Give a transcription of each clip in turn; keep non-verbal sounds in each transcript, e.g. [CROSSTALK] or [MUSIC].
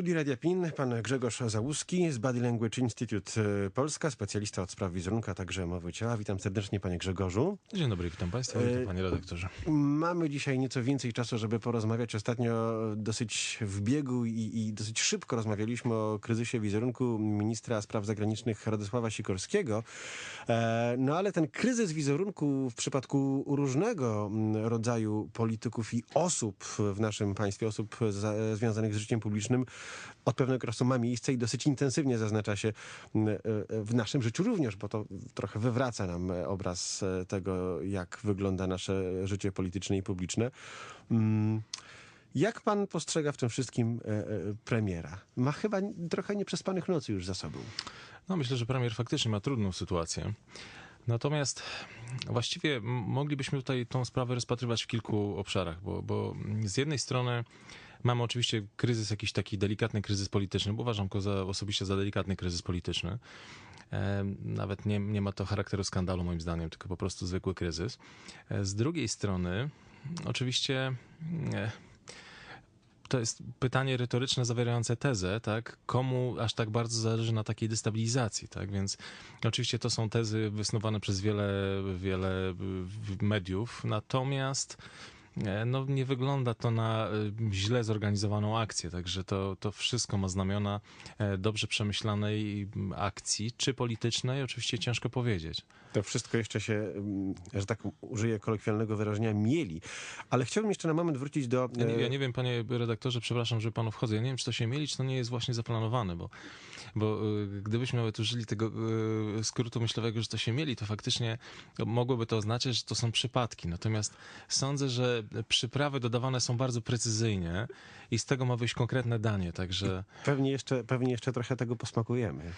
studiu Radia PIN pan Grzegorz Załuski z Body Language Institute e, Polska, specjalista od spraw wizerunku, a także mowy ciała. Witam serdecznie panie Grzegorzu. Dzień dobry, witam państwa, witam panie redaktorze. Mamy dzisiaj nieco więcej czasu, żeby porozmawiać. Ostatnio dosyć w biegu i, i dosyć szybko rozmawialiśmy o kryzysie wizerunku ministra spraw zagranicznych Radosława Sikorskiego. E, No ale ten kryzys wizerunku w przypadku różnego mm, rodzaju polityków i osób w naszym państwie, osób za, związanych z życiem publicznym, od pewnego czasu ma miejsce i dosyć intensywnie zaznacza się mm, e, w naszym życiu również, bo to trochę wywraca nam obraz e, tego, jak wygląda nasze życie polityczne i publiczne. Mm, Jak pan postrzega w tym wszystkim e, e, premiera? Ma chyba trochę nieprzespanych nocy już za sobą. No myślę, że premier faktycznie ma trudną sytuację. Natomiast właściwie moglibyśmy tutaj tą sprawę rozpatrywać w kilku obszarach, bo, bo z jednej strony mamy oczywiście kryzys, jakiś taki delikatny kryzys polityczny, bo uważam go za, osobiście za delikatny kryzys polityczny. Nawet nie, nie ma to charakteru skandalu moim zdaniem, tylko po prostu zwykły kryzys. E, Z drugiej strony oczywiście e, to jest pytanie retoryczne zawierające tezę, tak? Komu aż tak bardzo zależy na takiej destabilizacji, tak? Więc oczywiście to są tezy wysnuwane przez wiele, wiele mediów, natomiast no, nie wygląda to na y, źle zorganizowaną akcję, także to, to wszystko ma znamiona e, dobrze przemyślanej mm, akcji, czy politycznej, oczywiście ciężko powiedzieć. To wszystko jeszcze się, mm, że tak użyję kolokwialnego wyrażenia, mieli. Ale chciałbym jeszcze na moment wrócić do... Ja nie, e, ja nie wiem, panie redaktorze, przepraszam, że panu wchodzę. Ja nie wiem, czy to się mieli, czy to nie jest właśnie zaplanowane, bo, bo gdybyśmy nawet użyli tego skrótu myślowego, że to się mieli, to faktycznie mogłoby to oznaczać, że to są przypadki. Natomiast sądzę, że przyprawy dodawane są bardzo precyzyjnie i z tego ma wyjść konkretne danie, także Pewnie jeszcze, pewnie jeszcze trochę tego posmakujemy. [LAUGHS]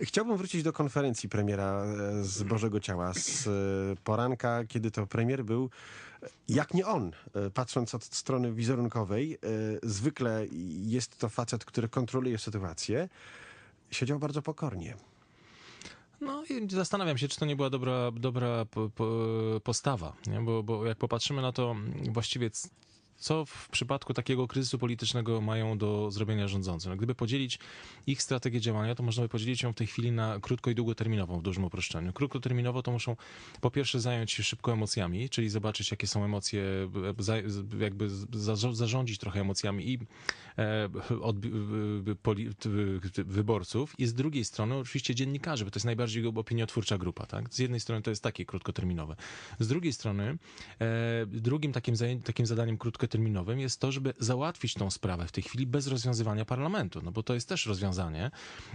Chciałbym wrócić do konferencji premiera e, z Bożego Ciała, z e, poranka, kiedy to premier był, e, jak nie on, patrząc od strony wizerunkowej, zwykle jest to facet, który kontroluje sytuację, siedział bardzo pokornie. No i zastanawiam się, czy to nie była dobra, dobra po, po, postawa, nie? Bo, bo jak popatrzymy na to właściwie c- co w przypadku takiego kryzysu politycznego mają do zrobienia rządzący. No, gdyby podzielić ich strategię działania, to można by podzielić ją w tej chwili na krótko i długoterminową w dużym uproszczeniu. Krótkoterminowo to muszą po pierwsze zająć się szybko emocjami, czyli zobaczyć jakie są emocje, jakby za, zarządzić trochę emocjami i e, od, wyborców i z drugiej strony oczywiście dziennikarzy, bo to jest najbardziej opiniotwórcza grupa. Tak? Z jednej strony to jest takie krótkoterminowe. Z drugiej strony e, drugim takim, takim zadaniem krótkoterminowym jest to, żeby załatwić tą sprawę w tej chwili bez rozwiązywania parlamentu, no bo to jest też rozwiązanie,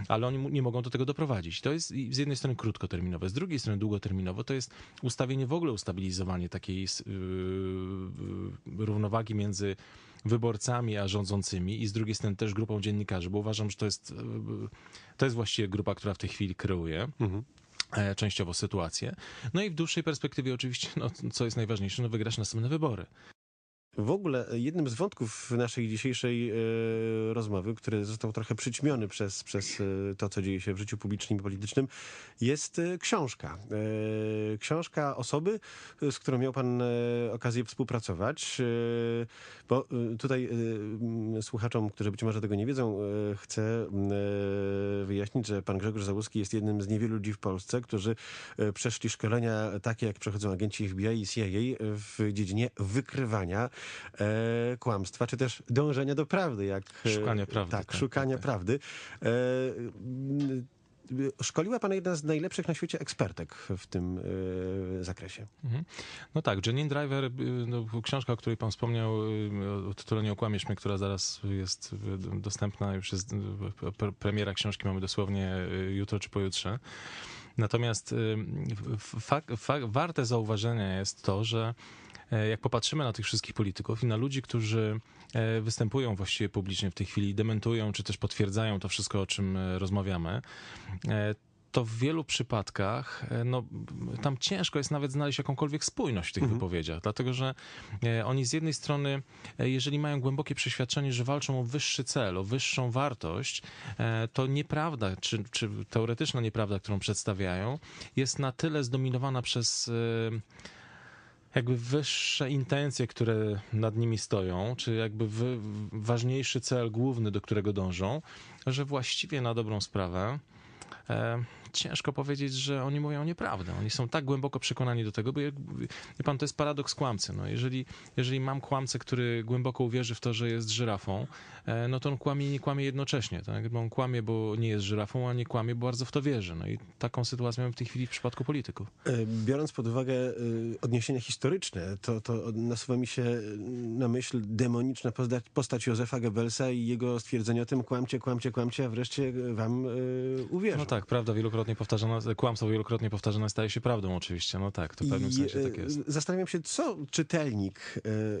ale oni nie mogą do tego doprowadzić. To jest z jednej strony krótkoterminowe, z drugiej strony długoterminowo to jest ustawienie w ogóle, ustabilizowanie takiej yy, równowagi między wyborcami a rządzącymi i z drugiej strony też grupą dziennikarzy, bo uważam, że to jest, yy, to jest właściwie grupa, która w tej chwili kreuje e, częściowo sytuację. No i w dłuższej perspektywie oczywiście, no, co jest najważniejsze, no wygrać następne wybory. W ogóle jednym z wątków naszej dzisiejszej e, rozmowy, który został trochę przyćmiony przez, przez e, to, co dzieje się w życiu publicznym i politycznym, jest e, książka. E, książka osoby, e, z którą miał pan e, okazję współpracować. E, bo e, tutaj e, słuchaczom, którzy być może tego nie wiedzą, e, chcę e, wyjaśnić, że pan Grzegorz Załuski jest jednym z niewielu ludzi w Polsce, którzy e, przeszli szkolenia takie, jak przechodzą agenci FBI i CIA w dziedzinie wykrywania e, kłamstwa, czy też dążenia do prawdy. Jak, e, Szukania prawdy, Tak, tak, szukania tak, tak. prawdy. E, Szkoliła pana jedna z najlepszych na świecie ekspertek w tym e, zakresie. Mhm. No tak, Janine Driver, y, no, książka, o której pan wspomniał, y, o tytule Nie okłamiesz mnie, która zaraz jest y, dostępna, już jest pre- premiera książki mamy dosłownie jutro czy pojutrze. Natomiast warte zauważenia jest to, że jak popatrzymy na tych wszystkich polityków i na ludzi, którzy e, występują właściwie publicznie w tej chwili, dementują czy też potwierdzają to wszystko, o czym e, rozmawiamy, e, to w wielu przypadkach e, no, tam ciężko jest nawet znaleźć jakąkolwiek spójność w tych wypowiedziach, dlatego że e, oni z jednej strony, e, jeżeli mają głębokie przeświadczenie, że walczą o wyższy cel, o wyższą wartość, e, to nieprawda, czy, czy teoretyczna nieprawda, którą przedstawiają, jest na tyle zdominowana przez e, jakby wyższe intencje, które nad nimi stoją, czy jakby wy, ważniejszy cel główny, do którego dążą, że właściwie na dobrą sprawę e, ciężko powiedzieć, że oni mówią nieprawdę. Oni są tak głęboko przekonani do tego, bo jak, wie pan, to jest paradoks kłamcy. No, jeżeli, jeżeli mam kłamcę, który głęboko uwierzy w to, że jest żyrafą, e, no to on kłamie i nie kłamie jednocześnie. Tak? Bo on kłamie, bo nie jest żyrafą, a nie kłamie, bo bardzo w to wierzy. No i taką sytuację mamy w tej chwili w przypadku polityków. E, Biorąc pod uwagę e, odniesienia historyczne, to, to nasuwa mi się na myśl demoniczna postać, postać Józefa Goebbelsa i jego stwierdzenie o tym kłamcie, kłamcie, kłamcie, a wreszcie wam uwierzą. No tak, prawda wielokrotnie powtarzana, kłamstwo wielokrotnie powtarzane staje się prawdą oczywiście. No tak, to w pewnym I, sensie tak e, jest. Zastanawiam się, co czytelnik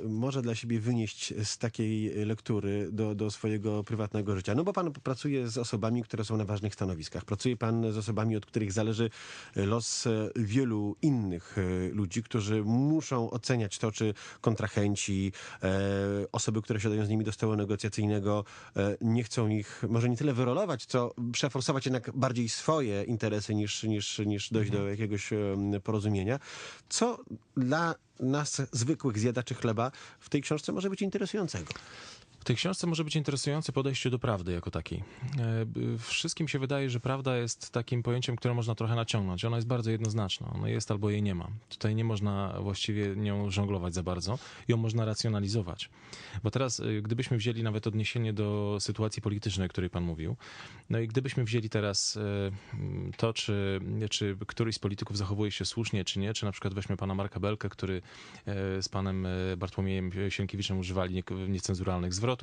e, może dla siebie wynieść z takiej lektury do, do swojego prywatnego życia. No bo pan pracuje z osobami, które są na ważnych stanowiskach. Pracuje pan z osobami, od których zależy los e, wielu innych ludzi, którzy muszą oceniać to, czy kontrahenci, osoby, które siadają z nimi do stołu negocjacyjnego, nie chcą ich może nie tyle wyrolować, co przeforsować jednak bardziej swoje interesy niż, niż, niż dojść do jakiegoś em, porozumienia. Co dla nas, zwykłych zjadaczy chleba, w tej książce może być interesującego? W tej książce może być interesujące podejście do prawdy jako takiej. E, Wszystkim się wydaje, że prawda jest takim pojęciem, które można trochę naciągnąć. Ona jest bardzo jednoznaczna. Ona jest albo jej nie ma. Tutaj nie można właściwie nią żonglować za bardzo. Ją można racjonalizować. Bo teraz, y, gdybyśmy wzięli nawet odniesienie do sytuacji politycznej, o której pan mówił, no i gdybyśmy wzięli teraz mm, to, czy, czy któryś z polityków zachowuje się słusznie, czy nie, czy na przykład weźmy pana Marka Belkę, który e, z panem e, Bartłomiejem Sienkiewiczem używali nie- niecenzuralnych zwrotów,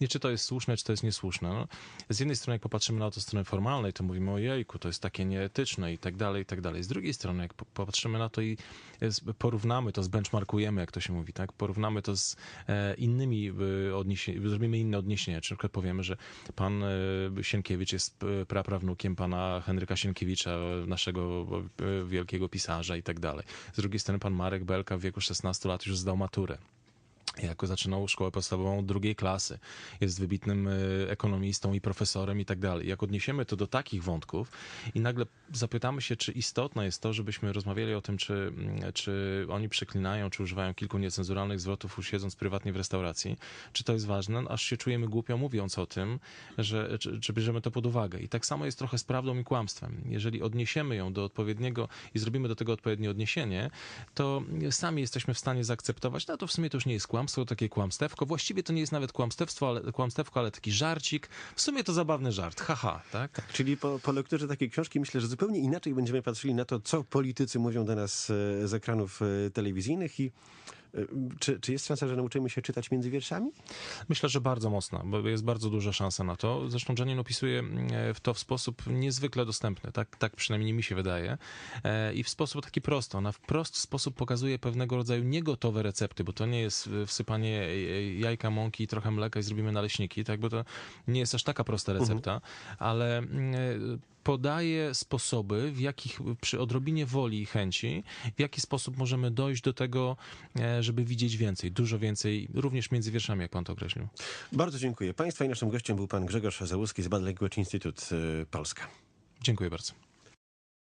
nie czy to jest słuszne, czy to jest niesłuszne. No, z jednej strony, jak popatrzymy na to z strony formalnej, to mówimy o jejku, to jest takie nieetyczne i tak dalej, i tak dalej. Z drugiej strony, jak po- popatrzymy na to i e, porównamy to, zbenchmarkujemy, jak to się mówi, tak? Porównamy to z e, innymi odniesieniami, zrobimy inne odniesienia, czy na przykład powiemy, że pan e, Sienkiewicz jest e, praprawnukiem pana Henryka Sienkiewicza, e, naszego e, wielkiego pisarza i tak dalej. Z drugiej strony pan Marek Belka w wieku 16 lat już zdał maturę. Jako zaczynał szkołę podstawową drugiej klasy. Jest wybitnym e, ekonomistą i profesorem i tak dalej. Jak odniesiemy to do takich wątków i nagle zapytamy się, czy istotne jest to, żebyśmy rozmawiali o tym, czy, mm, czy oni przeklinają, czy używają kilku niecenzuralnych zwrotów, siedząc prywatnie w restauracji, czy to jest ważne, aż się czujemy głupio mówiąc o tym, że, czy, czy bierzemy to pod uwagę. I tak samo jest trochę z prawdą i kłamstwem. Jeżeli odniesiemy ją do odpowiedniego i zrobimy do tego odpowiednie odniesienie, to sami jesteśmy w stanie zaakceptować, no to w sumie to już nie jest kłamstwo, to takie kłamstewko. Właściwie to nie jest nawet kłamstewstwo, ale, kłamstewko, ale taki żarcik. W sumie to zabawny żart, haha, tak? Czyli po, po lekturze takiej książki myślę, że zupełnie inaczej będziemy patrzyli na to, co politycy mówią do nas e, z ekranów e, telewizyjnych i czy, czy jest szansa, że nauczymy się czytać między wierszami? Myślę, że bardzo mocna, bo jest bardzo duża szansa na to. Zresztą Janin opisuje e, w to w sposób niezwykle dostępny, tak, tak przynajmniej mi się wydaje. E, I w sposób taki prosty. Ona w prosty sposób pokazuje pewnego rodzaju niegotowe recepty, bo to nie jest e, wsypanie e, jajka, mąki i trochę mleka i zrobimy naleśniki, tak, bo to nie jest aż taka prosta recepta, ale mm, e, podaje sposoby, w jakich przy odrobinie woli i chęci, w jaki sposób możemy dojść do tego, e, żeby widzieć więcej, dużo więcej, również między wierszami, jak pan to określił. Bardzo dziękuję. Państwa i naszym gościem był pan Grzegorz Załuski z Bad Language Institute e, Polska. Dziękuję bardzo.